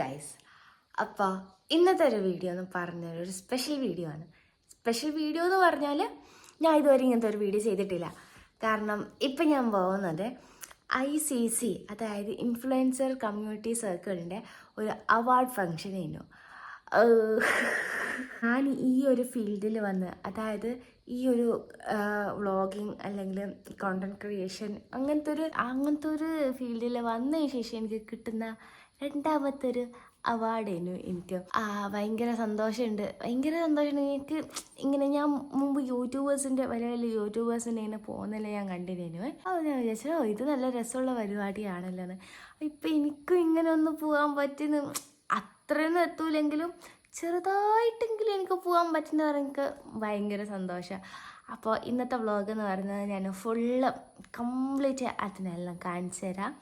Guys അപ്പോൾ ഇന്നത്തെ ഒരു വീഡിയോ എന്ന് പറഞ്ഞൊരു ഒരു സ്പെഷ്യൽ വീഡിയോ ആണ്. സ്പെഷ്യൽ വീഡിയോ എന്ന് പറഞ്ഞാൽ ഞാൻ ഇതുവരെ ഇങ്ങനത്തെ ഒരു വീഡിയോ ചെയ്തിട്ടില്ല. കാരണം ഇപ്പം ഞാൻ പോകുന്നത് ഐ സി സി അതായത് ഇൻഫ്ലുവൻസർ കമ്മ്യൂണിറ്റി സർക്കിളിന്റെ ഒരു അവാർഡ് ഫങ്ഷൻ ആയിരുന്നു ഞാൻ ഈ ഒരു ഫീൽഡിൽ വന്ന് അതായത് ഈ ഒരു വ്ളോഗിങ് അല്ലെങ്കിൽ കോണ്ടന്റ് ക്രിയേഷൻ അങ്ങനത്തെ ഒരു അങ്ങനത്തെ ഒരു ഫീൽഡിൽ വന്നതിന് ശേഷം എനിക്ക് കിട്ടുന്ന രണ്ടാമത്തെ ഒരു എനിക്ക്. ആ ഭയങ്കര സന്തോഷമുണ്ട്. ഭയങ്കര സന്തോഷമുണ്ട്. എനിക്ക് ഇങ്ങനെ ഞാൻ മുമ്പ് യൂട്യൂബേഴ്സിന്റെ വലിയ വലിയ യൂട്യൂബേഴ്സിന്റെ ഇങ്ങനെ പോകുന്നില്ല ഞാൻ കണ്ടിരുന്നു അപ്പോൾ ഞാൻ വിചാരിച്ചു ഓ ഇത് നല്ല രസമുള്ള പരിപാടിയാണല്ലോ എന്ന് ഇപ്പം എനിക്കും ഇങ്ങനെ ഒന്ന് പോകാൻ പറ്റുന്നു അത്രയൊന്നും എത്തൂലെങ്കിലും ചെറുതായിട്ടെങ്കിലും എനിക്ക് പോകാൻ പറ്റുന്ന എനിക്ക് ഭയങ്കര സന്തോഷമാണ് അപ്പോൾ ഇന്നത്തെ വ്ളോഗ് എന്ന് പറയുന്നത് ഞാൻ ഫുള്ള് കംപ്ലീറ്റ് അതിനെല്ലാം കാണിച്ചു തരാം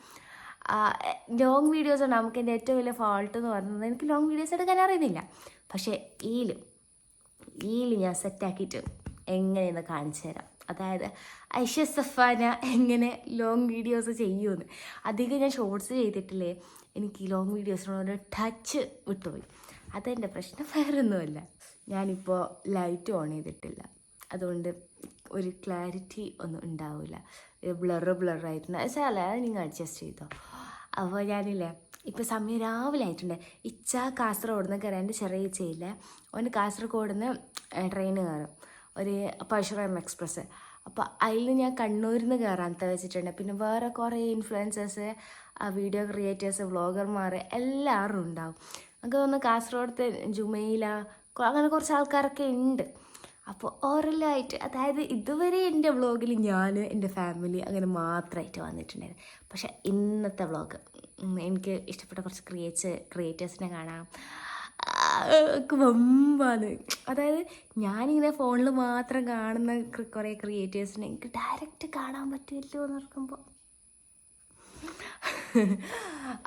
ലോങ് വീഡിയോസ് ആണ് നമുക്ക് എന്റെ ഏറ്റവും വലിയ ഫോൾട്ട് എന്ന് പറയുന്നത്. എനിക്ക് ലോങ് വീഡിയോസ് എടുക്കാൻ അറിയുന്നില്ല. പക്ഷേ ഈൽ ഈൽ ഞാൻ സെറ്റാക്കിയിട്ട് എങ്ങനെയെന്ന് കാണിച്ചു തരാം. അതായത് ഐഷ സഫാന എങ്ങനെ ലോങ് വീഡിയോസ് ചെയ്യുമെന്ന്. അധികം ഞാൻ ഷോർട്സ് ചെയ്തിട്ടില്ലേ എനിക്ക് ലോങ് വീഡിയോസിനോട് ടച്ച് വിട്ടുപോയി. അതെന്റെ പ്രശ്നം വേറൊന്നുമല്ല. ഞാനിപ്പോൾ ലൈറ്റ് ഓൺ ചെയ്തിട്ടില്ല. അതുകൊണ്ട് ഒരു ക്ലാരിറ്റി ഒന്നും ഉണ്ടാവില്ല ബ്ലറ് ബ്ലറായിരുന്നു അത് നിങ്ങൾ അഡ്ജസ്റ്റ് ചെയ്തോ. അപ്പോൾ ഞാനില്ലേ ഇപ്പോൾ സമയം രാവിലെ ആയിട്ടുണ്ട്. ഇച്ച കാസർഗോഡ് നിന്ന് കയറാൻ എന്റെ ചെറിയ ഇച്ചയില്ല ഓന് കാസർഗോഡ് നിന്ന് ട്രെയിൻ കയറും. ഒരു പരശുറാം എക്സ്പ്രസ് അപ്പോൾ അതിൽ ഞാൻ കണ്ണൂരിൽ നിന്ന് കയറാൻ വെച്ചിട്ടുണ്ട്. പിന്നെ വേറെ കുറേ ഇൻഫ്ലുവൻസേഴ്സ് വീഡിയോ ക്രിയേറ്റേഴ്സ് വ്ളോഗർമാർ എല്ലാവരും ഉണ്ടാവും. നമുക്ക് തോന്നുന്നു കാസർഗോഡത്തെ ജുമൈല അങ്ങനെ കുറച്ച് ആൾക്കാരൊക്കെ ഉണ്ട്. അപ്പോൾ ഓറലായിട്ട് അതായത് ഇതുവരെ എന്റെ വ്ളോഗിൽ ഞാൻ എന്റെ ഫാമിലി അങ്ങനെ മാത്രമായിട്ട് വന്നിട്ടുണ്ടായിരുന്നു. പക്ഷേ ഇന്നത്തെ വ്ളോഗ് എനിക്ക് ഇഷ്ടപ്പെട്ട കുറച്ച് ക്രിയേറ്റ് ക്രിയേറ്റേഴ്സിനെ കാണാം. വമ്പാണ്. അതായത് ഞാനിങ്ങനെ ഫോണിൽ മാത്രം കാണുന്ന കുറേ ക്രിയേറ്റേഴ്സിനെ എനിക്ക് ഡയറക്റ്റ് കാണാൻ പറ്റുമല്ലോ എന്ന് ഓർക്കുമ്പോൾ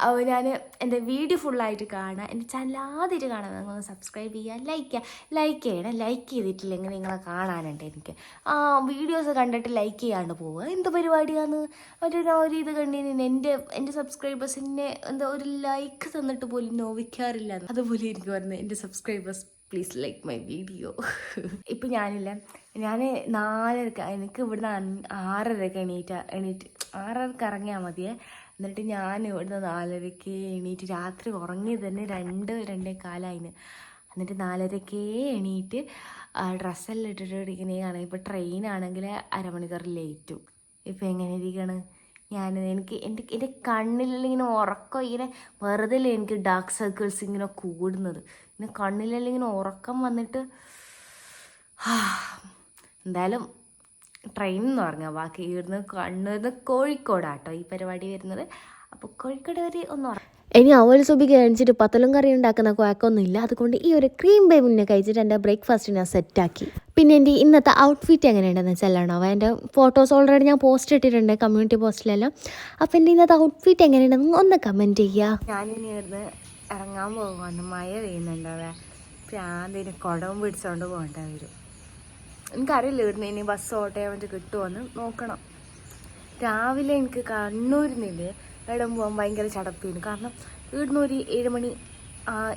അപ്പോൾ ഞാൻ എന്റെ വീഡിയോ ഫുള്ളായിട്ട് കാണാം എന്റെ ചാനൽ ആദ്യമായിട്ട് കാണാൻ നിങ്ങൾ സബ്സ്ക്രൈബ് ചെയ്യുക ലൈക്ക് ചെയ്യുക. ലൈക്ക് ചെയ്യണം ലൈക്ക് ചെയ്തിട്ടില്ലെങ്കിൽ നിങ്ങളെ കാണാനുണ്ട് എനിക്ക്. ആ വീഡിയോസ് കണ്ടിട്ട് ലൈക്ക് ചെയ്യാണ്ട് പോവുക. എന്ത് പരിപാടിയാണ്? ഒരു ഒരു ഇത് കണ്ടിന് എന്റെ എന്റെ സബ്സ്ക്രൈബേഴ്സിനെ എന്താ ഒരു ലൈക്ക് തന്നിട്ട് പോലും നോവിക്കാറില്ല അതുപോലെ എനിക്ക് പറഞ്ഞത് എന്റെ subscribers please like my video ഇപ്പം ഞാനില്ല. ഞാൻ നാലരക്ക് എനിക്ക് ഇവിടുന്ന് ആറരക്ക് എണീറ്റ എണീറ്റ് ആറരക്ക് ഇറങ്ങിയാൽ മതിയേ. എന്നിട്ട് ഞാൻ ഇവിടുന്ന് നാലരയ്ക്ക് എണീറ്റ് രാത്രി ഉറങ്ങി തന്നെ രണ്ട് രണ്ടേ കാലായിന് എന്നിട്ട് നാലരക്കേ എണീറ്റ് ഡ്രസ്സെല്ലാം ഇട്ടിട്ട് ഇരിക്കുന്നതാണ് ഇപ്പോൾ ട്രെയിൻ ആണെങ്കിൽ അരമണിക്കൂർ ലേറ്റും ഇപ്പം എങ്ങനെ ഇരിക്കുകയാണ് ഞാൻ എനിക്ക് എന്റെ എന്റെ കണ്ണിലെല്ലാം ഇങ്ങനെ ഉറക്കം ഇങ്ങനെ വെറുതെ എനിക്ക് ഡാർക്ക് സർക്കിൾസ് ഇങ്ങനെ കൂടുന്നത്. പിന്നെ കണ്ണിലെല്ലാം ഇങ്ങനെ ഉറക്കം വന്നിട്ട് എന്തായാലും ട്രെയിൻ എന്ന് പറഞ്ഞാൽ ബാക്കി ഇവിടുന്ന് കണ്ണൂരിന്ന് കോഴിക്കോടാട്ടോ ഈ പരിപാടി വരുന്നത്. അപ്പോൾ കോഴിക്കോട് വരെ ഒന്ന് ഇനി അവൽ സുബി കഴിച്ചിട്ട് പത്തലും കറി ഉണ്ടാക്കുന്ന കുഴക്കമൊന്നും ഇല്ല. അതുകൊണ്ട് ഈ ഒരു ക്രീം ബേബിനെ കഴിച്ചിട്ട് എന്റെ ബ്രേക്ക്ഫാസ്റ്റ് ഞാൻ സെറ്റാക്കി പിന്നെ എന്റെ ഇന്നത്തെ ഔട്ട്ഫിറ്റ് എങ്ങനെയുണ്ടെന്ന് വെച്ചാലാണോ എന്റെ ഫോട്ടോസ് ഓൾറെഡി ഞാൻ പോസ്റ്റ് ഇട്ടിട്ടുണ്ട് കമ്മ്യൂണിറ്റി പോസ്റ്റിലെല്ലാം അപ്പോൾ എന്റെ ഇന്നത്തെ ഔട്ട്ഫിറ്റ് എങ്ങനെയുണ്ടെന്ന് ഒന്ന് കമന്റ് ചെയ്യുക ഞാനിനി ഇവിടുന്ന് ഇറങ്ങാൻ പോകുവാണ് മഴ പെയ്യുന്നുണ്ടാവേ പ്രാന്തിന് കുടവും പിടിച്ചോണ്ട് പോകേണ്ട വരും. എനിക്കറിയില്ല ഇവിടുന്ന് ഇനി ബസ് ഓട്ടോ മറ്റു കിട്ടുമോന്ന് നോക്കണം. രാവിലെ എനിക്ക് കണ്ണൂരിൽ നിന്ന് ഇവിടെ പോകാൻ ഭയങ്കര ചടപ്പിന് കാരണം ഇവിടുന്ന് ഒരു ഏഴ് മണി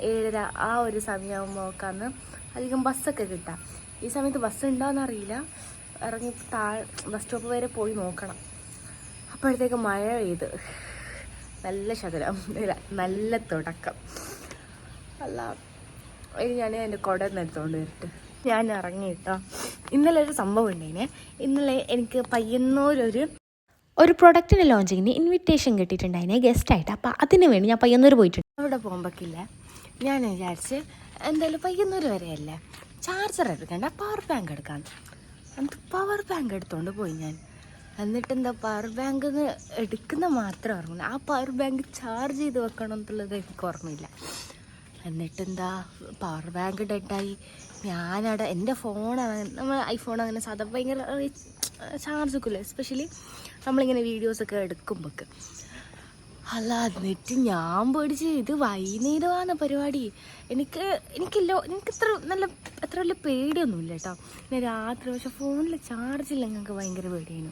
ഏഴര ആ ഒരു സമയമാകുമ്പോൾ നോക്കാന്ന് അധികം ബസ്സൊക്കെ കിട്ടാം. ഈ സമയത്ത് ബസ് ഉണ്ടോയെന്ന് അറിയില്ല. ഇറങ്ങി താ ബസ് സ്റ്റോപ്പ് വരെ പോയി നോക്കണം. അപ്പോഴത്തേക്ക് മഴ പെയ്ത്. നല്ല ശകലം. നല്ല തുടക്കം. അല്ല ഞാൻ എന്റെ കുട എടുത്തോണ്ട് വരട്ടെ. ഞാൻ ഇറങ്ങി കേട്ടോ. ഇന്നലെ ഒരു സംഭവം ഉണ്ടായിനെ. ഇന്നലെ എനിക്ക് പയ്യന്നൂരൊരു ഒരു പ്രൊഡക്റ്റിന്റെ ലോഞ്ചിങ്ങിന് ഇൻവിറ്റേഷൻ കിട്ടിയിട്ടുണ്ടായിനെ ഗസ്റ്റായിട്ട് അപ്പോൾ അതിന് വേണ്ടി ഞാൻ പയ്യന്നൂർ പോയിട്ടുണ്ട്. അവിടെ പോകുമ്പോഴേക്കില്ല ഞാൻ വിചാരിച്ച് എന്തായാലും പയ്യന്നൂർ വരെയല്ലേ? ചാർജർ എടുക്കണ്ട പവർ ബാങ്ക് എടുക്കാം. എന്നിട്ട് പവർ ബാങ്ക് എടുത്തോണ്ട് പോയി ഞാൻ. എന്നിട്ട് എന്താ പവർ ബാങ്ക് എടുക്കുന്ന മാത്രം ഓർമ്മയില്ല. ആ പവർ ബാങ്ക് ചാർജ് ചെയ്ത് വെക്കണം എന്നുള്ളത് എനിക്ക് ഓർമ്മയില്ല. എന്നിട്ടെന്താ പവർ ബാങ്ക് ഡെഡായി ഞാനവിടെ എന്റെ ഫോണാണ് നമ്മൾ ഐഫോൺ അങ്ങനെ സാധാ ഭയങ്കര ചാർജ് വെക്കില്ല എസ്പെഷ്യലി നമ്മളിങ്ങനെ വീഡിയോസൊക്കെ എടുക്കുമ്പോഴൊക്കെ അല്ല എന്നിട്ട് ഞാൻ പേടിച്ച് ഇത് വൈകുന്നേരമാണ് പരിപാടി. എനിക്ക് എനിക്കില്ലോ എനിക്ക് ഇത്ര നല്ല അത്ര വലിയ പേടിയൊന്നുമില്ല കേട്ടോ. പിന്നെ രാത്രി പക്ഷെ ഫോണിൽ ചാർജ് ഇല്ല ഞങ്ങൾക്ക് ഭയങ്കര പേടിയാണ്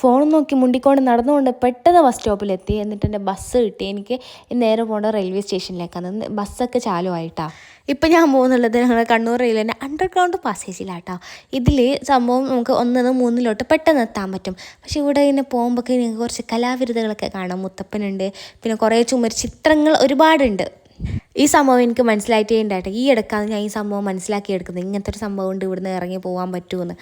ഫോൺ നോക്കി മുണ്ടിക്കൊണ്ട് നടന്നുകൊണ്ട് പെട്ടെന്ന് ബസ് സ്റ്റോപ്പിലെത്തി എന്നിട്ട് എന്റെ ബസ് കിട്ടി. എനിക്ക് നേരെ പോകേണ്ട റെയിൽവേ സ്റ്റേഷനിലേക്കാണ് ബസ്സൊക്കെ ചാലുമായിട്ടാ ഇപ്പം ഞാൻ പോകുന്നുള്ളത് ഞങ്ങളുടെ കണ്ണൂർ റെയിൽവേന്റെ അണ്ടർഗ്രൗണ്ട് പാസേജിലാട്ടോ ഇതിൽ സംഭവം നമുക്ക് ഒന്നിന്ന് മൂന്നിലോട്ട് പെട്ടെന്ന് എത്താൻ പറ്റും. പക്ഷേ ഇവിടെ ഇങ്ങനെ പോകുമ്പോഴൊക്കെ നിങ്ങൾക്ക് കുറച്ച് കലാവിരുദ്ധകളൊക്കെ കാണാം. മുത്തപ്പനുണ്ട്. പിന്നെ കുറേ ചുമർ ചിത്രങ്ങൾ ഒരുപാടുണ്ട്. ഈ സംഭവം എനിക്ക് മനസ്സിലായിട്ടേ ഉണ്ടായിട്ട് ഈ ഇടക്കാണ് ഞാൻ ഈ സംഭവം മനസ്സിലാക്കിയെടുക്കുന്നത്. ഇങ്ങനത്തെ ഒരു സംഭവം ഉണ്ട്. ഇവിടുന്ന് ഇറങ്ങി പോകാൻ പറ്റുമെന്ന്.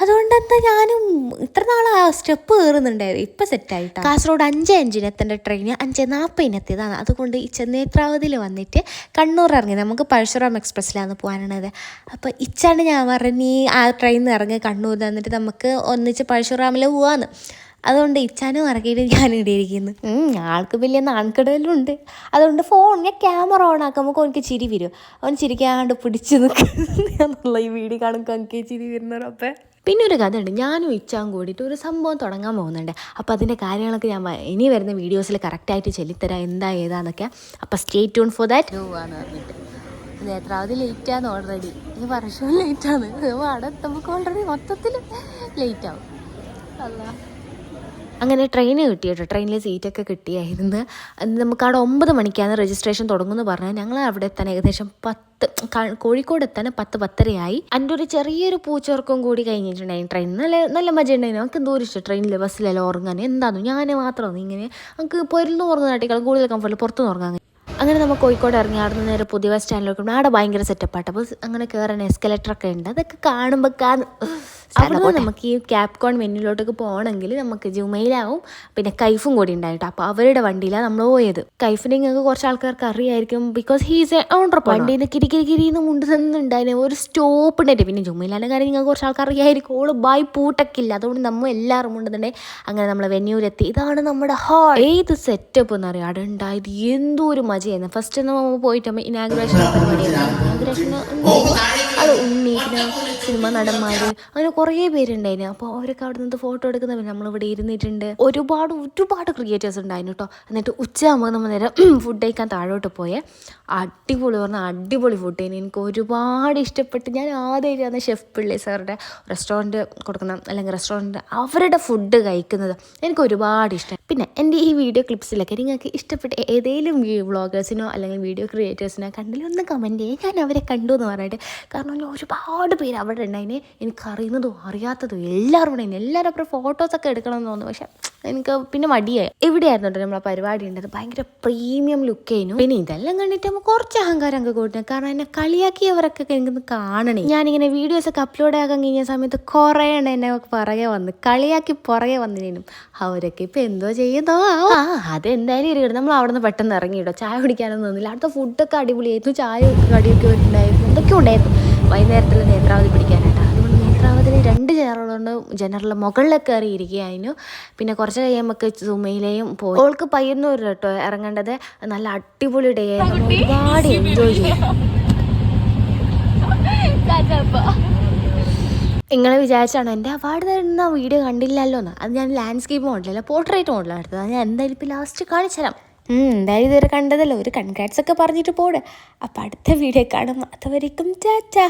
അതുകൊണ്ട് എന്താ ഞാനും ഇത്ര നാൾ ആ സ്റ്റെപ്പ് കയറുന്നുണ്ടായിരുന്നു ഇപ്പം സെറ്റായിട്ടാണ് കാസർഗോഡ് അഞ്ച് അഞ്ചിന് എത്തേണ്ട ട്രെയിന് അഞ്ച് നാൽപ്പതിന് എത്തിയതാണ് അതുകൊണ്ട് ഈ ചെന്നേത്രാവതിൽ വന്നിട്ട് കണ്ണൂർ ഇറങ്ങി. നമുക്ക് പരശുറാം എക്സ്പ്രസ്സിലാണ് പോകാനുള്ളത്. അപ്പോൾ ഇച്ചാണ് ഞാൻ പറഞ്ഞു ആ ട്രെയിനിൽ നിന്ന് ഇറങ്ങി. കണ്ണൂർ വന്നിട്ട് നമുക്ക് ഒന്നിച്ച് പരശുറാമിൽ പോവാന്ന്. അതുകൊണ്ട് ഇച്ചാനും ഇറങ്ങിയിട്ട് ഞാൻ ഇവിടെ ഇരിക്കുന്നു. ആൾക്ക് വലിയ നാൺകടലും ഉണ്ട് അതുകൊണ്ട് ഫോൺ ഞാൻ ക്യാമറ ഓൺ ആക്കുമ്പോൾ എനിക്ക് ചിരി വരും. അവൻ ചിരിക്കാണ്ട് പിടിച്ചു നിൽക്കുന്നു എന്നുള്ള ഈ വീഡിയോ കാണുമ്പോൾ എനിക്ക് ചിരി വരുന്നവരപ്പം പിന്നെ ഒരു കഥ ഉണ്ട് ഞാനും ഇച്ചാൻ കൂടിയിട്ട് ഒരു സംഭവം തുടങ്ങാൻ പോകുന്നുണ്ട്. അപ്പോൾ അതിന്റെ കാര്യങ്ങളൊക്കെ ഞാൻ ഇനി വരുന്ന വീഡിയോസിൽ കറക്റ്റായിട്ട് ചെല്ലിത്തരാം. എന്താ ഏതാന്നൊക്കെ. അപ്പോൾ സ്റ്റേ ട്യൂൺ ഫോർ ദാറ്റ് പോവാന്ന് പറഞ്ഞിട്ട് നേത്രാവതി ലേറ്റാണ് ഓൾറെഡി ഈ വർഷവും ലേറ്റാണ് അവിടെ നമുക്ക് ഓൾറെഡി മൊത്തത്തിൽ ലേറ്റ് ആവും. അല്ല. അങ്ങനെ ട്രെയിന് കിട്ടി കേട്ടോ ട്രെയിനിൽ സീറ്റൊക്കെ കിട്ടിയായിരുന്നു. നമുക്ക് അവിടെ ഒമ്പത് മണിക്കാണ് രജിസ്ട്രേഷൻ തുടങ്ങുമെന്ന് പറഞ്ഞാൽ ഞങ്ങൾ അവിടെ എത്താൻ ഏകദേശം പത്ത് കോഴിക്കോട് എത്താൻ പത്ത് പത്തരയായി. എന്റെ ഒരു ചെറിയൊരു പൂച്ചോർക്കും കൂടി കഴിഞ്ഞിട്ടുണ്ടായിരുന്നു ട്രെയിൻ നല്ല നല്ല മജ ഉണ്ടായിരുന്നു. നമുക്ക് എന്തോ ഇഷ്ടം. ട്രെയിനിൽ ബസ്സിലെല്ലാം ഉറങ്ങാൻ. എന്താണെന്ന് ഞാൻ മാത്രം ഇങ്ങനെ നമുക്ക് പൊരുന്ന് ഉറങ്ങുന്നതാട്ടിക്കാളും കൂടുതൽ കംഫർട്ട് പുറത്തുനിന്ന് ഉറങ്ങാൻ. അങ്ങനെ നമ്മൾ കോഴിക്കോട് ഇറങ്ങി അവിടെ നിന്ന് നേരെ പുതിയ ബസ് സ്റ്റാൻഡിലേക്ക് അവിടെ ഭയങ്കര സെറ്റപ്പാട്ട് അപ്പോൾ അങ്ങനെ കയറാൻ എസ്കലേറ്ററൊക്കെ ഉണ്ട്. അതൊക്കെ കാണുമ്പോൾ അവിടെ നമുക്ക് ഈ ക്യാപ്കോൺ വെന്നിലോട്ടൊക്കെ പോകണമെങ്കിൽ നമുക്ക് ജുമയിലാവും പിന്നെ കൈഫും കൂടി ഉണ്ടായിട്ട്. അപ്പോൾ അവരുടെ വണ്ടിയിലാണ് നമ്മൾ പോയത്. കൈഫിനെ ഞങ്ങൾക്ക് കുറച്ച് ആൾക്കാർക്ക് അറിയായിരിക്കും ബിക്കോസ് ഹീസ് എ ഓണർ വണ്ടിയിൽ നിന്ന് കിരി കിരി കിരിന്ന് മുണ്ട് നിന്നുണ്ടായിരുന്നു ഒരു സ്റ്റോപ്പ് ഉണ്ടായിട്ട് പിന്നെ ജുമയിലാണ് കാര്യം നിങ്ങൾക്ക് കുറച്ച് ആൾക്കാർ അറിയായിരിക്കും. ഓൾ ബായ് പൂട്ടക്കില്ല. അതുകൊണ്ട് നമ്മൾ എല്ലാവരും കൊണ്ടുതന്നെ അങ്ങനെ നമ്മൾ വെന്യൂരെത്തി ഇതാണ് നമ്മുടെ ഹാൾ ഏത് സെറ്റപ്പ് എന്ന് അറിയാം? അവിടെ ഉണ്ടായത് എന്തോ ഒരു മജയായിരുന്നു. ഫസ്റ്റ് നമ്മൾ പോയിട്ട് ഇനാഗ്രേഷൻ പരിപാടി ഇനാഗ്രേഷൻ അത് ഉണ്ണി പിന്നെ സിനിമ നടന്മാർ അങ്ങനെ കുറേ പേരുണ്ടായിരുന്നു അപ്പോൾ അവരൊക്കെ അവിടെ നിന്ന് ഫോട്ടോ എടുക്കുന്നവർ നമ്മളിവിടെ ഇരുന്നിട്ടുണ്ട്. ഒരുപാട് ഒരുപാട് ക്രിയേറ്റേഴ്സ് ഉണ്ടായിരുന്നു കേട്ടോ എന്നിട്ട് ഉച്ചയാകുമ്പോൾ നമ്മൾ നേരെ ഫുഡ് കഴിക്കാൻ താഴോട്ട് പോയേ. അടിപൊളി പറഞ്ഞാൽ അടിപൊളി ഫുഡ് ആയിരുന്നു എനിക്ക് ഒരുപാട് ഇഷ്ടപ്പെട്ട് ഞാൻ ആദ്യമായിട്ടാണ് ഷെഫ് പിള്ളി സാറുടെ റെസ്റ്റോറന്റ് കൊടുക്കുന്ന അല്ലെങ്കിൽ റെസ്റ്റോറന്റ് അവരുടെ ഫുഡ് കഴിക്കുന്നത് എനിക്ക് ഒരുപാട് ഇഷ്ടം. പിന്നെ എന്റെ ഈ വീഡിയോ ക്ലിപ്സിലൊക്കെ നിങ്ങൾക്ക് ഇഷ്ടപ്പെട്ട ഏതെങ്കിലും വ്ളോഗേഴ്സിനോ അല്ലെങ്കിൽ വീഡിയോ ക്രിയേറ്റേഴ്സിനോ കണ്ടില്ല ഒന്ന് കമന്റ് ചെയ്യുക ഞാൻ അവരെ കണ്ടു എന്ന് പറഞ്ഞിട്ട്. കാരണം ഞാൻ ഒരുപാട് പേര് അവിടെ ഉണ്ടായിന്. എനിക്കറിയുന്നതും അറിയാത്തതും എല്ലാവരും ഉണ്ടായിരുന്നു എല്ലാവരും അപ്പുറം ഫോട്ടോസൊക്കെ എടുക്കണം എന്ന് തോന്നുന്നു. പക്ഷേ എനിക്ക് പിന്നെ മടിയായി. എവിടെയായിരുന്നു കേട്ടോ നമ്മളെ പരിപാടി ഉണ്ടത് ഭയങ്കര പ്രീമിയം ലുക്ക് ആയിരുന്നു. പിന്നെ ഇതെല്ലാം കണ്ടിട്ട് കുറച്ച് അഹങ്കാരം ഒക്കെ കൂട്ടുന്നത് കാരണം എന്നെ കളിയാക്കിയവരൊക്കെ എനിക്കൊന്ന് കാണണേ. ഞാനിങ്ങനെ വീഡിയോസ് ഒക്കെ അപ്ലോഡ് ആക്കാൻ കഴിഞ്ഞ സമയത്ത് കുറേ എണ്ണം എന്നെ പുറകെ വന്ന് കളിയാക്കി പുറകെ വന്നിരുന്നു. അവരൊക്കെ ഇപ്പം എന്തോ ചെയ്യുന്നോ? ആ അതെന്തായാലും ഇരിക്കട്ടെ. നമ്മൾ അവിടെ നിന്ന് പെട്ടെന്ന് ഇറങ്ങിയിട്ടോ. ചായ കുടിക്കാനൊന്നും നിന്നില്ല. അടുത്ത ഫുഡൊക്കെ അടിപൊളിയായിരുന്നു. ചായ കടിയൊക്കെ ഉണ്ടായിരുന്നു. എന്തൊക്കെ ഉണ്ടായിരുന്നു. വൈകുന്നേരത്തിൽ നേത്രാവതി നേത്രാവതിയിൽ രണ്ട് ജനറൽ മുകളിലൊക്കെ കയറി ഇരിക്കുകയായിരുന്നു പിന്നെ കുറച്ച് കഴിയുമ്പോൾ സുമയിലെയും പോയി. ഓൾക്ക് പയ്യന്നൂർ കേട്ടോ ഇറങ്ങേണ്ടത്. നല്ല അടിപൊളി ഡേ ആയിരുന്നു. ഒരുപാട് എൻജോയ് ചെയ്തു. നിങ്ങൾ വിചാരിച്ചാണോ എന്റെ അവാർഡ് തരുന്ന വീഡിയോ കണ്ടില്ലല്ലോ എന്ന് അത് ഞാൻ ലാൻഡ്സ്കേപ്പ് മോഡലല്ല പോർട്രേറ്റ് മോഡലാണ് എടുത്തത്. അത് ഞാൻ എന്തായാലും ഇപ്പോൾ ലാസ്റ്റ് കാണിച്ചു തരാം. എന്തായാലും ഇതുവരെ കണ്ടതല്ലോ? ഒരു കൺഗ്രാറ്റ്സ് ഒക്കെ പറഞ്ഞിട്ട് പോട് അപ്പം അടുത്ത വീഡിയോ കാണും. അതുവരേക്കും ടാറ്റാ.